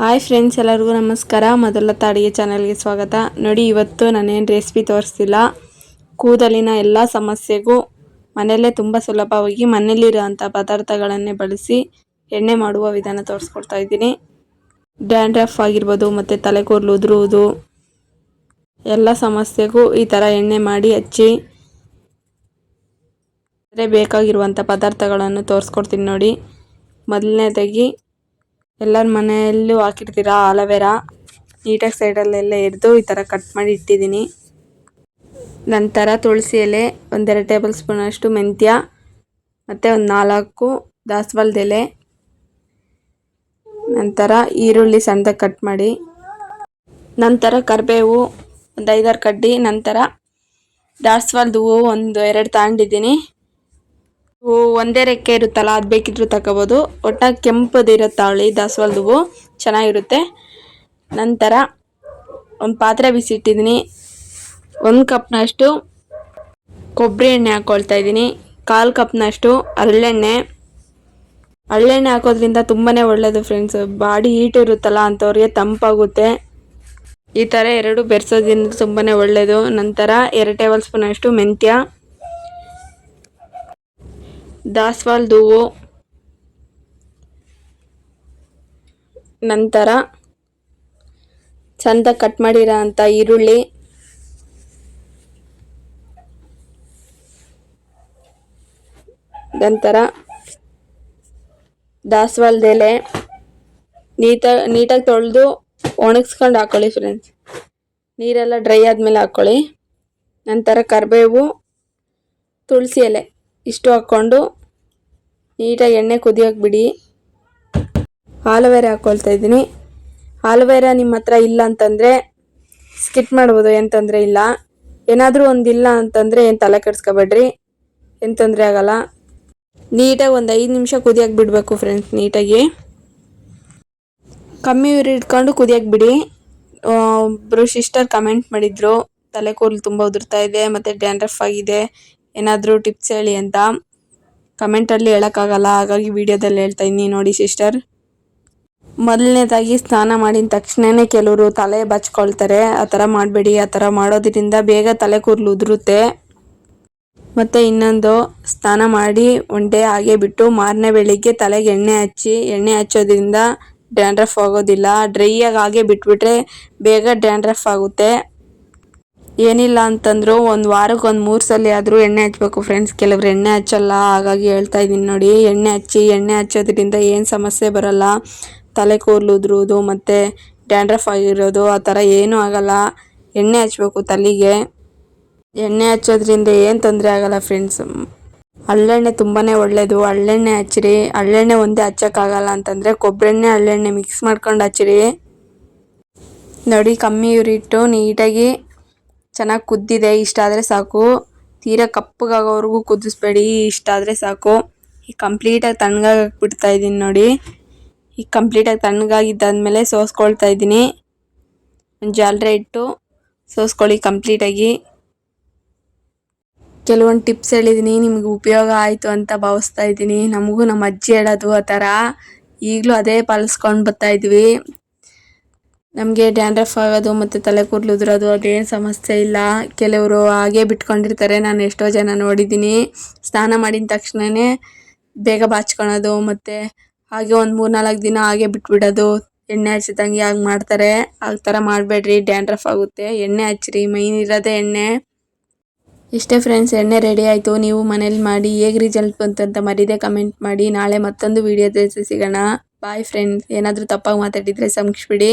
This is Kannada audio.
ಹಾಯ್ ಫ್ರೆಂಡ್ಸ್ ಎಲ್ಲರಿಗೂ ನಮಸ್ಕಾರ. ಮೊದಲ ಅಡುಗೆ ಚಾನಲ್ಗೆ ಸ್ವಾಗತ. ನೋಡಿ, ಇವತ್ತು ನಾನೇನು ರೆಸಿಪಿ ತೋರಿಸ್ತಿಲ್ಲ ಕೂದಲಿನ ಎಲ್ಲ ಸಮಸ್ಯೆಗೂ ಮನೆಯಲ್ಲೇ ತುಂಬ ಸುಲಭವಾಗಿ ಮನೆಯಲ್ಲಿರುವಂಥ ಪದಾರ್ಥಗಳನ್ನೇ ಬಳಸಿ ಎಣ್ಣೆ ಮಾಡುವ ವಿಧಾನ ತೋರಿಸ್ಕೊಡ್ತಾ ಇದ್ದೀನಿ. ಡ್ಯಾಂಡ್ರಫ್ ಆಗಿರ್ಬೋದು, ಮತ್ತು ತಲೆ ಕೂದಲು ಉದುರುವುದು, ಎಲ್ಲ ಸಮಸ್ಯೆಗೂ ಈ ಥರ ಎಣ್ಣೆ ಮಾಡಿ ಹಚ್ಚಿ ಬೇಕಾಗಿರುವಂಥ ಪದಾರ್ಥಗಳನ್ನು ತೋರಿಸ್ಕೊಡ್ತೀನಿ ನೋಡಿ. ಮೊದಲನೇದಾಗಿ ಎಲ್ಲರ ಮನೆಯಲ್ಲೂ ಹಾಕಿರ್ತೀರಾ ಆಲೋವೆರಾ? ನೀಟಾಗಿ ಸೈಡಲ್ಲೆಲ್ಲ ಎರೆದು ಈ ಥರ ಕಟ್ ಮಾಡಿ ಇಟ್ಟಿದ್ದೀನಿ. ನಂತರ ತುಳಸಿ ಎಲೆ, ಒಂದೆರಡು ಟೇಬಲ್ ಸ್ಪೂನಷ್ಟು ಮೆಂತ್ಯ, ಮತ್ತು ಒಂದು ನಾಲ್ಕು ದಾಸವಾಳದ ಎಲೆ. ನಂತರ ಈರುಳ್ಳಿ ಸಣ್ಣದಾಗಿ ಕಟ್ ಮಾಡಿ. ನಂತರ ಕರಿಬೇವು, ಒಂದು ಐದಾರು ಕಡ್ಡಿ ನಂತರ ದಾಸವಾಳದ ಹೂವು ಒಂದು ಎರಡು ತಗೊಂಡಿದ್ದೀನಿ ಒಂದೇ ರೆಕ್ಕೆ ಇರುತ್ತಲ್ಲ, ಅದು ಬೇಕಿದ್ರೂ ತಗೋಬೋದು. ಒಟ್ಟಾಗಿ ಕೆಂಪದಿರುತ್ತ ಅವಳಿ ದಾಸವಾಳದ ಹೂವು ಚೆನ್ನಾಗಿರುತ್ತೆ. ನಂತರ ಒಂದು ಪಾತ್ರೆ ಬಿಸಿಟ್ಟಿದ್ದೀನಿ ಒಂದು ಕಪ್ನಷ್ಟು ಕೊಬ್ಬರಿ ಎಣ್ಣೆ ಹಾಕ್ಕೊಳ್ತಾ ಇದ್ದೀನಿ ಕಾಲು ಕಪ್ನಷ್ಟು ಹರಳೆಣ್ಣೆ ಹರಳೆಣ್ಣೆ ಹಾಕೋದ್ರಿಂದ ತುಂಬಾ ಒಳ್ಳೆಯದು ಫ್ರೆಂಡ್ಸ್. ಬಾಡಿ ಹೀಟ್ ಇರುತ್ತಲ್ಲ ಅಂಥವ್ರಿಗೆ ತಂಪಾಗುತ್ತೆ. ಈ ಥರ ಎರಡು ಬೆರೆಸೋದ್ರಿಂದ ತುಂಬಾ ಒಳ್ಳೆಯದು ನಂತರ ಎರಡು ಟೇಬಲ್ ಸ್ಪೂನಷ್ಟು ಮೆಂತ್ಯ. ದಾಸವಾಳದ ಹೂವು ನಂತರ ಚಂದ ಕಟ್ ಮಾಡಿರೋ ಅಂಥ ಈರುಳ್ಳಿ. ನಂತರ ದಾಸವಾಳದ ಎಲೆ. ನೀಟ, ನೀಟಾಗಿ ತೊಳೆದು ಒಣಗಿಸ್ಕೊಂಡು ಹಾಕ್ಕೊಳ್ಳಿ ಫ್ರೆಂಡ್ಸ್ ನೀರೆಲ್ಲ ಡ್ರೈ ಆದಮೇಲೆ ಹಾಕ್ಕೊಳ್ಳಿ ನಂತರ ಕರಿಬೇವು, ತುಳಸಿ ಎಲೆ. ಇಷ್ಟು ಹಾಕ್ಕೊಂಡು ನೀಟಾಗಿ ಎಣ್ಣೆ ಕುದಿಯೋಕೆ ಬಿಡಿ. ಆಲೋವೆರಾ ಹಾಕ್ಕೊಳ್ತಾ ಇದ್ದೀನಿ. ಆಲೋವೆರಾ ನಿಮ್ಮ ಹತ್ರ ಇಲ್ಲ ಅಂತಂದರೆ ಸ್ಕಿಟ್ ಮಾಡ್ಬೋದು, ಏನು ತೊಂದರೆ ಇಲ್ಲ. ಏನಾದರೂ ಒಂದಿಲ್ಲ ಅಂತಂದರೆ ಏನು ತಲೆ ಕೆಡ್ಸ್ಕೊಬೇಡ್ರಿ. ಏನು ತೊಂದರೆ ಆಗಲ್ಲ. ನೀಟಾಗಿ ಒಂದು ಐದು ನಿಮಿಷ ಕುದಿಯೋಕೆ ಬಿಡಬೇಕು ಫ್ರೆಂಡ್ಸ್ ನೀಟಾಗಿ. ಕಮ್ಮಿ ಉರಿ ಇಟ್ಕೊಂಡು ಕುದಿಯೋಕೆ ಬಿಡಿ. ಒಬ್ಬರು ಸಿಸ್ಟರ್ ಕಮೆಂಟ್ ಮಾಡಿದರು. ತಲೆ ಕೂದಲು ತುಂಬ ಉದುರ್ತಾ ಇದೆ, ಮತ್ತು ಡ್ಯಾಂಡ್ರಫ್ ಆಗಿದೆ. ಏನಾದರೂ ಟಿಪ್ಸ್ ಹೇಳಿ ಅಂತ ಕಮೆಂಟಲ್ಲಿ ಹೇಳೋಕ್ಕಾಗಲ್ಲ. ಹಾಗಾಗಿ ವಿಡಿಯೋದಲ್ಲಿ ಹೇಳ್ತಾ ಇದ್ದೀನಿ ನೋಡಿ ಸಿಸ್ಟರ್ ಮೊದಲನೇದಾಗಿ ಸ್ನಾನ ಮಾಡಿದ ತಕ್ಷಣವೇ ಕೆಲವರು ತಲೆ ಬಚ್ಕೊಳ್ತಾರೆ. ಆ ಥರ ಮಾಡಬೇಡಿ, ಆ ಥರ ಮಾಡೋದ್ರಿಂದ ಬೇಗ ತಲೆ ಕೂದಲು ಉದುರುತ್ತೆ. ಮತ್ತು ಇನ್ನೊಂದು, ಸ್ನಾನ ಮಾಡಿ ಒಂಟೆ ಹಾಗೆ ಬಿಟ್ಟು ಮಾರನೇ ಬೆಳಿಗ್ಗೆ ತಲೆಗೆ ಎಣ್ಣೆ ಹಚ್ಚಿ, ಎಣ್ಣೆ ಹಚ್ಚೋದ್ರಿಂದ ಡ್ಯಾಂಡ್ರಫ್ ಆಗೋದಿಲ್ಲ. ಡ್ರೈಯಾಗಿ ಹಾಗೆ ಬಿಟ್ಬಿಟ್ರೆ ಬೇಗ ಡ್ಯಾಂಡ್ರಫ್ ಆಗುತ್ತೆ. ಏನಿಲ್ಲ ಅಂತಂದ್ರು ಒಂದು ವಾರಕ್ಕೆ ಒಂದು ಮೂರು ಸಲ ಆದರೂ ಎಣ್ಣೆ ಹಚ್ಬೇಕು ಫ್ರೆಂಡ್ಸ್ ಕೆಲವ್ರು ಎಣ್ಣೆ ಹಚ್ಚಲ್ಲ, ಹಾಗಾಗಿ ಹೇಳ್ತಾ ಇದ್ದೀನಿ ನೋಡಿ. ಎಣ್ಣೆ ಹಚ್ಚಿ, ಎಣ್ಣೆ ಹಚ್ಚೋದ್ರಿಂದ ಏನು ಸಮಸ್ಯೆ ಬರಲ್ಲ. ತಲೆ ಕೂದಲು ಉದುರೋದು ಮತ್ತು ಡ್ಯಾಂಡ್ರಫ್ ಆಗಿರೋದು, ಆ ಥರ ಏನೂ ಆಗಲ್ಲ. ಎಣ್ಣೆ ಹಚ್ಬೇಕು ತಲೆಗೆ. ಎಣ್ಣೆ ಹಚ್ಚೋದ್ರಿಂದ ಏನು ತೊಂದರೆ ಆಗಲ್ಲ ಫ್ರೆಂಡ್ಸ್ ಹಳ್ಳೆಣ್ಣೆ ತುಂಬಾ ಒಳ್ಳೆಯದು ಹಳ್ಳೆಣ್ಣೆ ಹಚ್ಚಿರಿ. ಹಳ್ಳೆಣ್ಣೆ ಒಂದೇ ಹಚ್ಚೋಕ್ಕಾಗಲ್ಲ ಅಂತಂದರೆ ಕೊಬ್ಬರೆಣ್ಣೆ ಹಳ್ಳೆಣ್ಣೆ ಮಿಕ್ಸ್ ಮಾಡ್ಕೊಂಡು ಹಚ್ಚಿರಿ. ನೋಡಿ, ಕಮ್ಮಿ ಉರಿಟ್ಟು ನೀಟಾಗಿ ಚೆನ್ನಾಗಿ ಕುದ್ದಿದೆ ಇಷ್ಟಾದರೆ ಸಾಕು. ತೀರಾ ಕಪ್ಪಗಾಗೋವರೆಗೂ ಕುದಿಸ್ಬೇಡಿ ಇಷ್ಟಾದರೆ ಸಾಕು. ಈಗ ಕಂಪ್ಲೀಟಾಗಿ ತಣ್ಣಗಾಗಿ ಬಿಡ್ತಾ ಇದ್ದೀನಿ ನೋಡಿ. ಈಗ ಕಂಪ್ಲೀಟಾಗಿ ತಣ್ಣಗಾಗಿದ್ದಾದಮೇಲೆ ಸೋಸ್ಕೊಳ್ತಾ ಇದ್ದೀನಿ ಜಾಲರೆ ಇಟ್ಟು ಸೋಸ್ಕೊಳ್ಳಿ ಕಂಪ್ಲೀಟಾಗಿ ಕೆಲವೊಂದು ಟಿಪ್ಸ್ ಹೇಳಿದ್ದೀನಿ ನಿಮ್ಗೆ ಉಪಯೋಗ ಆಯಿತು ಅಂತ ಭಾವಿಸ್ತಾ ಇದ್ದೀನಿ ನಮಗೂ ನಮ್ಮ ಅಜ್ಜಿ ಹೇಳೋದು ಆ ಥರ. ಈಗಲೂ ಅದೇ ಪಾಲಿಸ್ಕೊಂಡು ಬರ್ತಾ ಇದ್ವಿ. ನಮಗೆ ಡ್ಯಾಂಡ್ರಫ್ ಆಗೋದು ಮತ್ತು ತಲೆ ಕೂದಲು ಉದುರೋದು ಅದೇನು ಸಮಸ್ಯೆ ಇಲ್ಲ. ಕೆಲವರು ಹಾಗೆ ಬಿಟ್ಕೊಂಡಿರ್ತಾರೆ. ನಾನು ಎಷ್ಟೋ ಜನ ನೋಡಿದ್ದೀನಿ. ಸ್ನಾನ ಮಾಡಿದ ತಕ್ಷಣವೇ ಬೇಗ ಬಾಚ್ಕೊಳೋದು ಮತ್ತು ಹಾಗೆ ಒಂದು ಮೂರು ನಾಲ್ಕು ದಿನ ಹಾಗೆ ಬಿಟ್ಬಿಡೋದು. ಎಣ್ಣೆ ಹಚ್ಚಿದಂಗೆ ಹಾಗೆ ಮಾಡ್ತಾರೆ. ಆ ಥರ ಮಾಡಬೇಡ್ರಿ. ಡ್ಯಾಂಡ್ರಫ್ ಆಗುತ್ತೆ. ಎಣ್ಣೆ ಹಚ್ಚಿರಿ. ಮೈನ್ ಇರೋದೇ ಎಣ್ಣೆ. ಇಷ್ಟೇ ಫ್ರೆಂಡ್ಸ್ ಎಣ್ಣೆ ರೆಡಿ ಆಯಿತು. ನೀವು ಮನೇಲಿ ಮಾಡಿ ಹೇಗೆ ರಿಸಲ್ಟ್ ಬಂತು ಅಂತ ಮರೀದೆ ಕಮೆಂಟ್ ಮಾಡಿ. ನಾಳೆ ಮತ್ತೊಂದು ವೀಡಿಯೋ ಸಿಗೋಣ. ಬಾಯ್ ಫ್ರೆಂಡ್ಸ್ ಏನಾದರೂ ತಪ್ಪಾಗಿ ಮಾತಾಡಿದರೆ ಕ್ಷಮಿಸ್ಬಿಡಿ.